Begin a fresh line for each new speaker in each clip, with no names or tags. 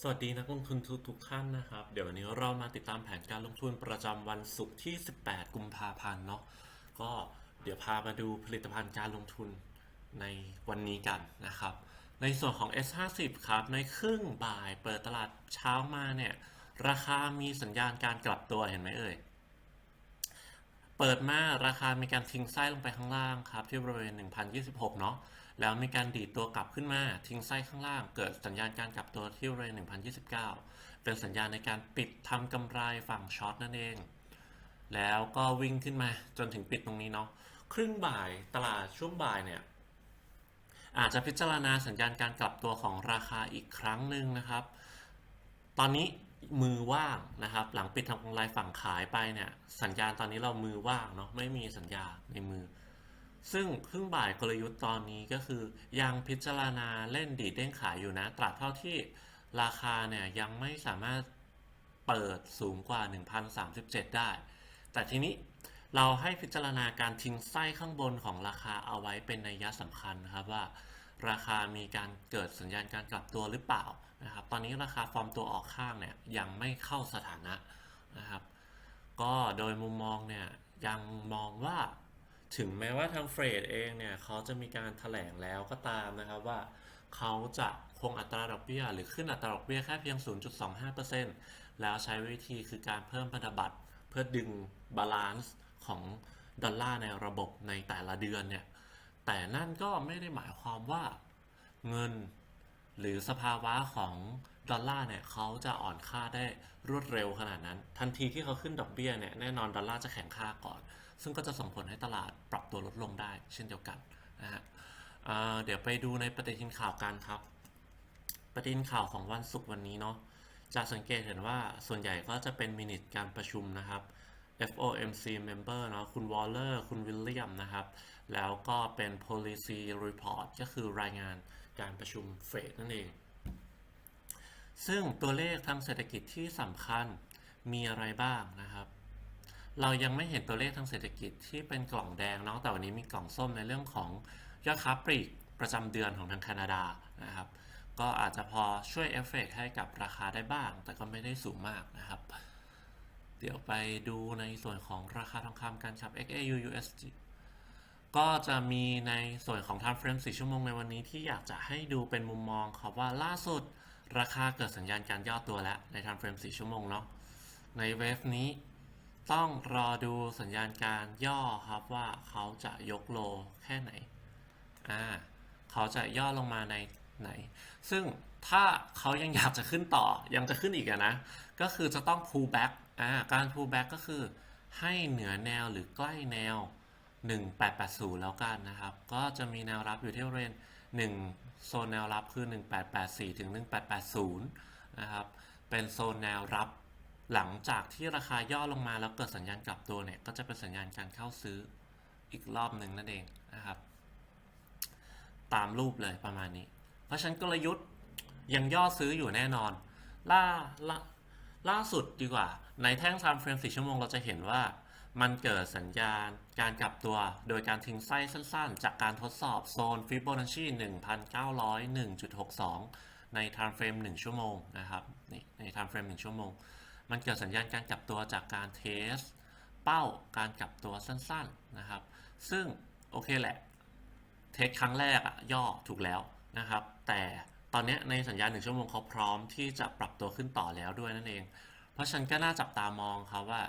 สวัสดีนักลงทุนทุกทุกท่านนะครับ เดี๋ยววันนี้เรามาติดตามแผนการลงทุนประจำวันศุกร์ที่ 18 กุมภาพันธ์เนาะก็เดี๋ยวพามาดูผลิตภัณฑ์การลงทุนในวันนี้กันนะครับ ในส่วนของ S50 ครับ ในครึ่งบ่ายเปิดตลาดเช้ามาเนี่ย ราคามีสัญญาณการกลับตัวเห็นไหมเอ่ย เปิดมาราคามีการทิ้งไส้ลงไปข้างล่างครับ ที่บริเวณ 1026 เนาะ แล้วมีการดีดตัวกลับขึ้นมาทิ้งไส้ข้างล่าง เกิดสัญญาณการกลับตัวที่บริเวณ1029 เป็นสัญญาณในการปิดทำกำไรฝั่งช็อตนั่นเอง แล้วก็วิ่งขึ้นมาจนถึงปิดตรงนี้เนาะครึ่งบ่ายตลาดช่วงบ่ายเนี่ยอาจจะพิจารณาสัญญาณการกลับตัวของราคาอีกครั้งหนึ่งนะครับ ตอนนี้มือว่างนะครับ หลังปิดทำกำไรฝั่งขายไปเนี่ยสัญญาณตอนนี้เรามือว่างเนาะไม่มีสัญญาในมือ ซึ่งครึ่งบ่ายกลยุทธ์ตอนนี้ก็คือ ยังพิจารณาเล่นดีดเด้งขายอยู่นะ ตราบเท่าที่ราคาเนี่ยยังไม่สามารถเปิดสูงกว่า 1,037 ได้ แต่ทีนี้เราให้พิจารณาการทิ้งไส้ข้างบนของราคาเอาไว้เป็นนัยยะสำคัญนะครับว่า ราคามีการเกิดสัญญาณการกลับตัวหรือเปล่านะครับ ตอนนี้ราคาฟอร์มตัวออกข้างเนี่ยยังไม่เข้าสถานะนะครับ ก็โดยมุมมองเนี่ยยังมองว่า ถึงแม้ว่าทางเฟรดเองเนี่ยเขาจะมีการถแถลงแล้วก็ตามนะครับว่าเขาจะคงอัตราดอกเบี้ย หรือขึ้นอัตราดอกเบี้ยแค่เพียง 0.25%แล้วใช้วิธีคือการเพิ่มพันธบัตรเพื่อดึงบาลานซ์ของดอลลาร์ในระบบในแต่ละเดือนเนี่ย แต่นั่นก็ไม่ได้หมายความว่าเงินหรือสภาวะของดอลลาร์เนี่ยเขาจะอ่อนค่าได้รวดเร็วขนาดนั้น ทันทีที่เขาขึ้นดอกเบี้ยเนี่ยแน่นอนดอลลาร์จะแข็งค่าก่อน ซึ่งก็จะส่งผลให้ตลาดปรับตัวลดลงได้ เช่นเดียวกันนะฮะเเดี๋ยวไปดูในประเด็นข่าวกันครับประเด็นข่าวของวันศุกร์วันนี้เนาะจะสังเกตเห็นว่าส่วนใหญ่ก็จะเป็นมินิทการประชุมนะครับ FOMC member เนาะคุณวอลเลอร์คุณวิลเลียมนะครับ แล้วก็เป็น policy report ก็คือรายงานการประชุมเฟดนั่นเอง ซึ่งตัวเลขทางเศรษฐกิจที่สำคัญมีอะไรบ้างนะครับ เรายังไม่เห็นตัวเลขทางเศรษฐกิจที่เป็นกล่องแดงเนาะแต่วันนี้มีกล่องส้มในเรื่องของยอดค้าปลีกประจำเดือนของทางแคนาดานะครับก็อาจจะพอช่วยเอฟเฟกต์ให้กับราคาได้บ้าง แต่ก็ไม่ได้สูงมากนะครับ เดี๋ยวไปดูในส่วนของราคาทองคำกันครับ XAU USD ก็จะมีในส่วนของ time frame 4ชั่วโมงในวันนี้ที่อยากจะให้ดูเป็นมุมมองครับว่าล่าสุดราคาเกิดสัญญาณการย่อตัวแล้วใน time frame 4ชั่วโมงเนาะในเวฟนี้ ต้องรอดูสัญญาณการย่อครับว่าเขาจะยกโลแค่ไหน อ่า เขาจะย่อลงมาในไหน ซึ่งถ้าเขายังอยากจะขึ้นต่อ ยังจะขึ้นอีกอะนะ ก็คือจะต้อง pull back อ่า การ pull back ก็คือให้เหนือแนวหรือใกล้แนว 1880 แล้วกันนะครับ ก็จะมีแนวรับอยู่ที่บริเวณ1โซนแนวรับคือ 1884 ถึง 1880 นะครับ เป็นโซนแนวรับ หลังจากที่ราคาย่อลงมาแล้วเกิดสัญญาณกลับตัวเนี่ยก็จะเป็นสัญญาณการเข้าซื้ออีกรอบหนึ่งนั่นเองนะครับ ตามรูปเลยประมาณนี้ เพราะฉะนั้นกลยุทธ์ยังย่อซื้ออยู่แน่นอน ล่าล่าล่าสุดดีกว่า ในแท่ง time frame 4ชั่วโมงเราจะเห็นว่ามันเกิดสัญญาณการกลับตัวโดยการทิ้งไส้สั้นๆ จากการทดสอบโซน Fibonacci 1,901.62 ใน time frame 1 ชั่วโมงนะครับนี่ใน time frame 1 ชั่วโมง มันเกิดสัญญาณการกลับตัวจากการเทส เป้าการกลับตัวสั้นๆนะครับ ซึ่งโอเคแหละเทคครั้งแรกอะย่อถูกแล้วนะครับ แต่ตอนนี้ในสัญญาณหนึ่งชั่วโมงเขาพร้อมที่จะปรับตัวขึ้นต่อแล้วด้วยนั่นเอง เพราะฉันก็น่าจับตามองครับว่า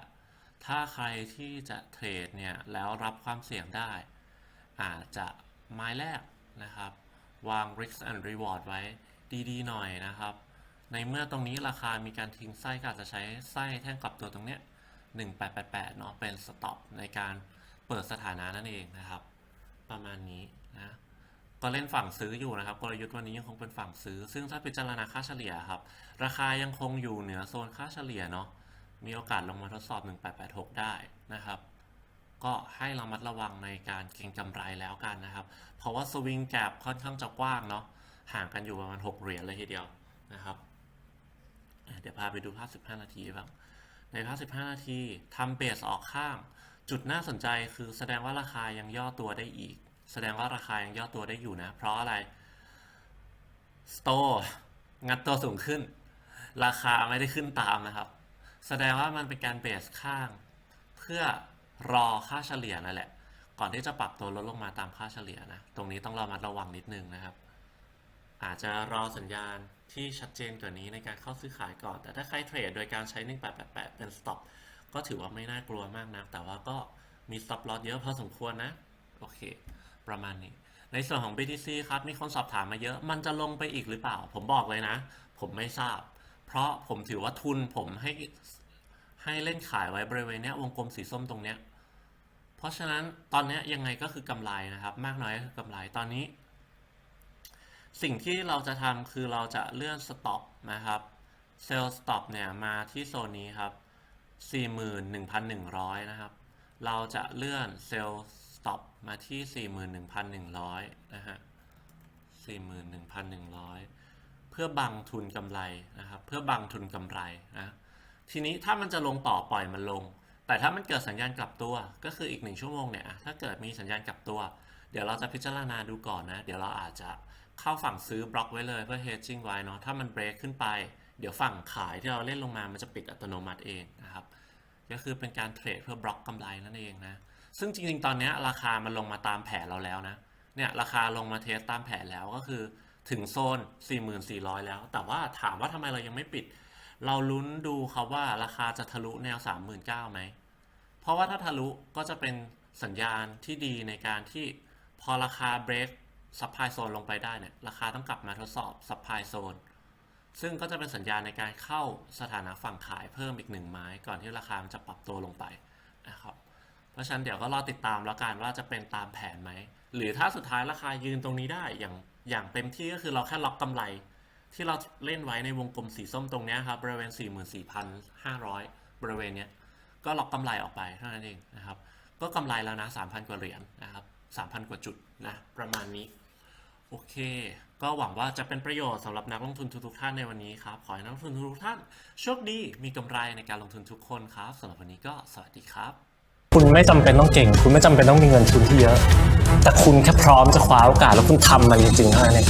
ถ้าใครที่จะเทรดเนี่ยแล้วรับความเสี่ยงได้ อาจจะไม้แรกนะครับ วาง risk and reward ไว้ดีๆ หน่อยนะครับ ในเมื่อตรงนี้ราคามีการทิ้งไส้ก็อาจจะใช้ไส้แท่งกลับตัวตรงเนี้ย1888เนาะเป็นสต็อปในการเปิดสถานะนั่นเองนะครับ ประมาณนี้นะก็เล่นฝั่งซื้ออยู่นะครับกลยุทธ์วันนี้ยังคงเป็นฝั่งซื้อ ซึ่งถ้าพิจารณาค่าเฉลี่ยครับ ราคายังคงอยู่เหนือโซนค่าเฉลี่ยเนาะมีโอกาสลงมาทดสอบ 1886 ได้นะครับ ก็ให้ระมัดระวังในการเก็งกำไรแล้วกันนะครับ เพราะว่าสวิงแกปค่อนข้างจะกว้างเนาะห่างกันอยู่ประมาณ 6 เหรียญเลยทีเดียวนะครับ เดี๋ยวพาไปดูภาพ 15 นาทีบ้างในภาพ 15 นาทีทำเบสออกข้าง จุดน่าสนใจคือแสดงว่าราคายังย่อตัวได้อีก แสดงว่าราคายังย่อตัวได้อยู่นะ เพราะอะไรสโตงัดตัวสูงขึ้น ราคาไม่ได้ขึ้นตามนะครับ แสดงว่ามันเป็นการเบสข้าง เพื่อรอค่าเฉลี่ยนั่นแหละ ก่อนที่จะปรับตัวลดลงมาตามค่าเฉลี่ยนะ ตรงนี้ต้องระมัดระวังนิดนึงนะครับ อาจจะรอสัญญาณ ที่ชัดเจนกว่านี้ในการเข้าซื้อขายก่อน แต่ถ้าใครเทรดโดยการใช้ 1888 เป็น stop ก็ถือว่าไม่น่ากลัวมากนัก แต่ว่าก็มี stop loss เยอะพอสมควรนะ โอเค ประมาณนี้ ในส่วนของ BTC ครับ มีคนสอบถามมาเยอะ มันจะลงไปอีกหรือเปล่า ผมบอกเลยนะ ผมไม่ทราบ เพราะผมถือว่าทุนผมให้ให้เล่นขายไว้บริเวณเนี้ยวงกลมสีส้มตรงเนี้ยเพราะฉะนั้นตอนนี้ยยังไงก็คือกำไรนะครับ มากน้อยก็คือกำไรตอนนี้ สิ่งที่เราจะทำคือเราจะเลื่อนสต็อปนะครับเซลล์สต็อปเนี่ยมาที่โซนนี้ครับ 41,100 นะครับ เราจะเลื่อนเซลล์สต็อปมาที่ 41,100 นะฮะ 41,100 เพื่อบังทุนกำไรนะครับ เพื่อบังทุนกำไรนะ ทีนี้ถ้ามันจะลงต่อปล่อยมันลง แต่ถ้ามันเกิดสัญญาณกลับตัว ก็คืออีกหนึ่งชั่วโมงเนี่ย ถ้าเกิดมีสัญญาณกลับตัว เดี๋ยวเราจะพิจารณาดูก่อนนะ เดี๋ยวเราอาจจะ เข้าฝั่งซื้อบล็อกไว้เลยเพื่อ hedging ไว้เนาะถ้ามันเบรกขึ้นไป เดี๋ยวฝั่งขายที่เราเล่นลงมามันจะปิดอัตโนมัติเองนะครับก็คือเป็นการเทรดเพื่อบล็อกกำไรนั่นเองนะซึ่งจริงๆ ตอนนี้ราคามันลงมาตามแผนเราแล้วนะเนี่ยราคาลงมาเทสตามแผนแล้วก็คือถึงโซน 44,000 แล้ว แต่ว่าถามว่าทำไมเรายังไม่ปิด เราลุ้นดูครับว่าราคาจะทะลุแนว 39,000ไหม เพราะว่าถ้าทะลุก็จะเป็นสัญญาณที่ดีในการที่พอราคาเบรก ซัพพลายโซนลงไปได้เนี่ยราคาต้องกลับมาทดสอบซัพพลายโซนซึ่งก็จะเป็นสัญญาณในการเข้าสถานะฝั่งขายเพิ่มอีกหนึ่งไม้ ก่อนที่ราคามันจะปรับตัวลงไปนะครับเพราะฉะนั้นเดี๋ยวก็รอติดตามแล้วกันว่าจะเป็นตามแผนไหม หรือถ้าสุดท้ายราคายืนตรงนี้ได้อย่างอย่างเต็มที่ก็คือเราแค่ล็อกกำไร ที่เราเล่นไว้ในวงกลมสีส้มตรงนี้ครับบริเวณ 44,500 บริเวณเนี้ยก็ล็อกกำไรออกไปเท่านั้นเองนะครับก็กำไรแล้วนะ3,000 กว่าเหรียญนะครับ3,000 กว่าจุดนะประมาณนี้ โอเค ก็หวังว่าจะเป็นประโยชน์สำหรับนักลงทุนทุกๆท่านในวันนี้ครับ ขอให้นักลงทุนทุกท่านโชคดีมีกำไรในการลงทุนทุกคนครับสำหรับวันนี้ก็สวัสดีครับ
คุณไม่จำเป็นต้องเก่ง คุณไม่จำเป็นต้องมีเงินทุนที่เยอะ แต่คุณแค่พร้อมจะคว้าโอกาสแล้วคุณทำมันจริงๆเท่านั้นเอง